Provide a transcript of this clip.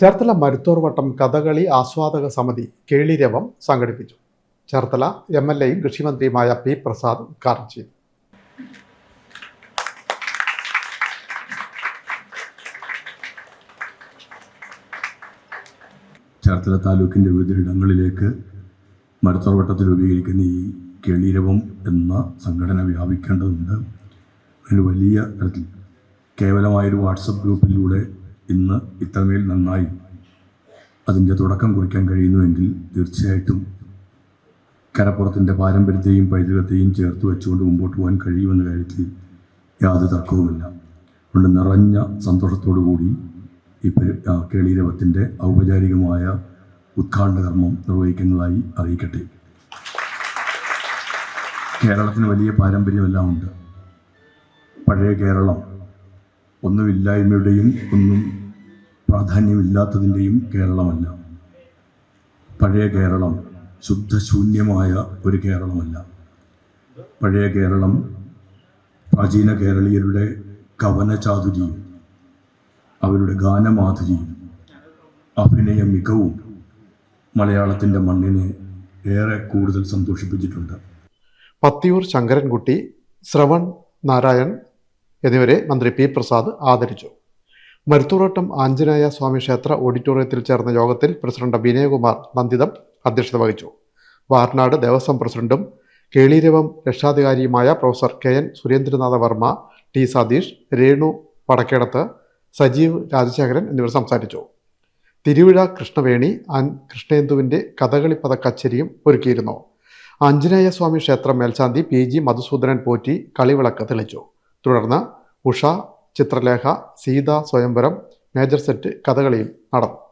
ചേർത്തല മരുത്തോർവട്ടം കഥകളി ആസ്വാദക സമിതി കേളിരവം സംഘടിപ്പിച്ചു. Cherthala M L എയും കൃഷിമന്ത്രിയുമായ പി പ്രസാദ് ഉദ്ഘാടനം ചെയ്തു. ചേർത്തല താലൂക്കിന്റെ വിവിധ ഇടങ്ങളിലേക്ക് മരുത്തോർവട്ടത്തിൽ രൂപീകരിക്കുന്ന ഈ കേളിരവം എന്ന സംഘടന വ്യാപിക്കേണ്ടതുണ്ട്. അതിന് വലിയ തരത്തിൽ കേവലമായൊരു വാട്സപ്പ് ഗ്രൂപ്പിലൂടെ ഇന്ന് ഇത്രമേൽ നന്നായി. അതിന്റെ തുടക്കം കുറിക്കാൻ കഴിയുന്നുവെങ്കിൽ തീർച്ചയായിട്ടും കരപ്പുറത്തിന്റെ പാരമ്പര്യത്തെയും പൈതൃകത്തെയും ചേർത്ത് വെച്ചുകൊണ്ട് മുമ്പോട്ട് പോകാൻ കഴിയുമെന്ന കാര്യത്തിൽ യാതൊരു തർക്കവുമില്ല. അതുകൊണ്ട് നിറഞ്ഞ സന്തോഷത്തോടു കൂടി ഈ കേളീരവത്തിന്റെ ഔപചാരികമായ ഉദ്ഘാടന കർമ്മം നിർവഹിക്കുന്നതായി അറിയിക്കട്ടെ. കേരളത്തിന് വലിയ പാരമ്പര്യമെല്ലാം ഉണ്ട്. പഴയ കേരളം ഒന്നുമില്ലായ്മയുടെയും ഒന്നും പ്രാധാന്യമില്ലാത്തതിന്റെയും കേരളമല്ല. പഴയ കേരളം ശുദ്ധശൂന്യമായ ഒരു കേരളമല്ല. പഴയ കേരളം പ്രാചീന കേരളീയരുടെ കവന കവനചാതുരിയും അവരുടെ ഗാനമാധുരിയും അഭിനയ മികവും മലയാളത്തിന്റെ മണ്ണിനെ ഏറെ കൂടുതൽ സന്തോഷിപ്പിച്ചിട്ടുണ്ട്. പത്തിയൂർ ശങ്കരൻകുട്ടി ശ്രവൺ നാരായൺ എന്നിവരെ മന്ത്രി പി പ്രസാദ് ആദരിച്ചു. മരുത്തൂറോട്ടം ആഞ്ജനേയ സ്വാമി ക്ഷേത്ര ഓഡിറ്റോറിയത്തിൽ ചേർന്ന യോഗത്തിൽ പ്രസിഡന്റ് വിനയകുമാർ നന്ദിതം അധ്യക്ഷത വഹിച്ചു. വാർനാട് ദേവസ്വം പ്രസിഡന്റും Keleeravam രക്ഷാധികാരിയുമായ professor K N Surendranatha Varma T Satheesh Renu Vadakkedath Sajeev Rajasekharan എന്നിവർ സംസാരിച്ചു. തിരുവിഴ കൃഷ്ണവേണി കൃഷ്ണേന്ദുവിന്റെ കഥകളിപ്പത കച്ചേരിയും ഒരുക്കിയിരുന്നു. ആഞ്ജനേയ സ്വാമി ക്ഷേത്രം മേൽശാന്തി പി ജി മധുസൂദനൻ പോറ്റി കളിവിളക്ക് തെളിച്ചു. തുടർന്ന് ഉഷ ചിത്രലേഖ സീത സ്വയംവരം മേജർ സെറ്റ് കഥകളിയും നടന്നു.